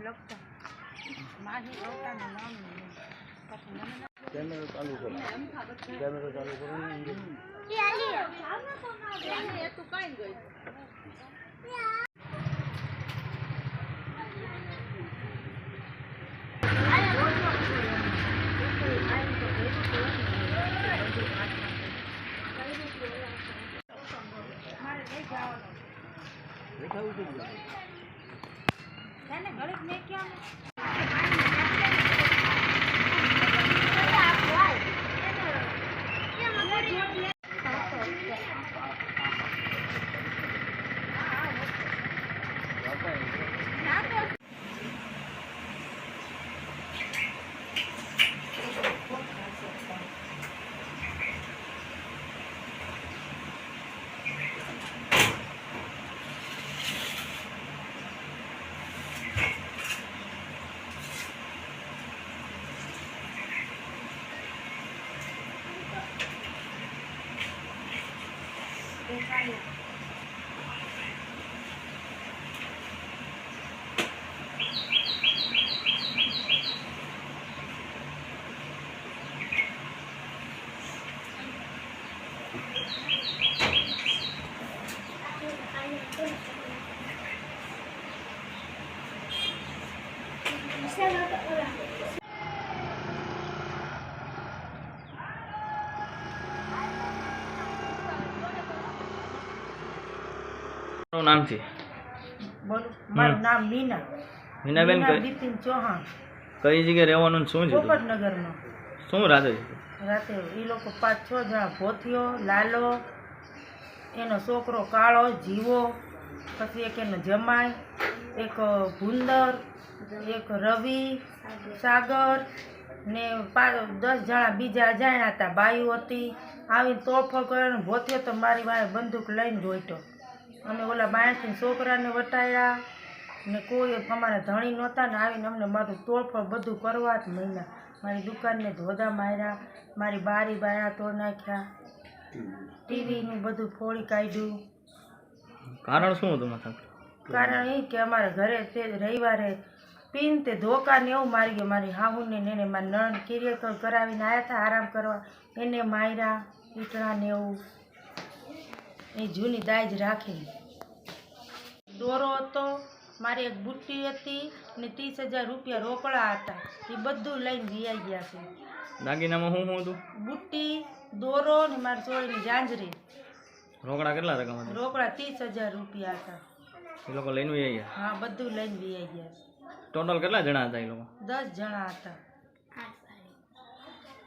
લખતા માહી ને નામ પછી કેમેરો ચાલુ કરો. કેમેરો ચાલુ કરો મારે લઈ જવાનો એને ઘડીક મેં ક્યાં Bisa. તમારું નામ છે? બોલું મારું નામ મીના. મીનાબેન મીના ચૌહાણ. કઈ જગ્યાએ રહેવાનું ને શું છે? પોપટનગરમાં. શું રાતે? રાતે એ લોકો પાંચ છ જણા ભોથિયો લાલો એનો છોકરો કાળો જીવો પછી એક એનો જમાઈ એક ભૂંદર એક રવિ સાગર ને દસ જણા બીજા અજાણ્યા હતા બાયું હતી. આવીને તોફો કર્યો ભોથિયો તો મારી વાળે બંદૂક લઈને જોઈતો અમે ઓલા બાયણથી છોકરાને વટાયા ને કોઈ અમારા ધણી નહોતા ને આવીને અમને મારું તોડફોડ બધું કરવા જ મહિના મારી દુકાનને ધોધા માર્યા મારી બારી બાયા તોડ નાખ્યા ટીવીનું બધું ફોડી કાઢ્યું. કારણ શું હતું માથા કારણ એ કે અમારા ઘરે તે રવિવારે પીન તે ધોકા ને એવું મારી ગયો. મારી હાહુને ને એને મારી નણ કિરિયર કરાવીને આવ્યા હતા આરામ કરવા. એને માર્યા ઈટણા ને એવું. એ જૂની દાજ રાખેલી. દોરો હતો મારી એક બુટ્ટી હતી ને ત્રીસ હજાર રૂપિયા રોકડા હતા. એ બધું લઈને વિયાઈ ગયા છે. દાગીનામાં શું શું હતું? બુટ્ટી દોરો ને મારી ચોળીની જાંજરી રોકડા કેટલા રકમ હતા રોકડા ત્રીસ હજાર રૂપિયા હતા. એ લોકો લઈને વહી ગયા? હા બધું લઈને વિયાઈ ગયા ટોટલ કેટલા જણા હતા એ લોકો? દસ જણા હતા.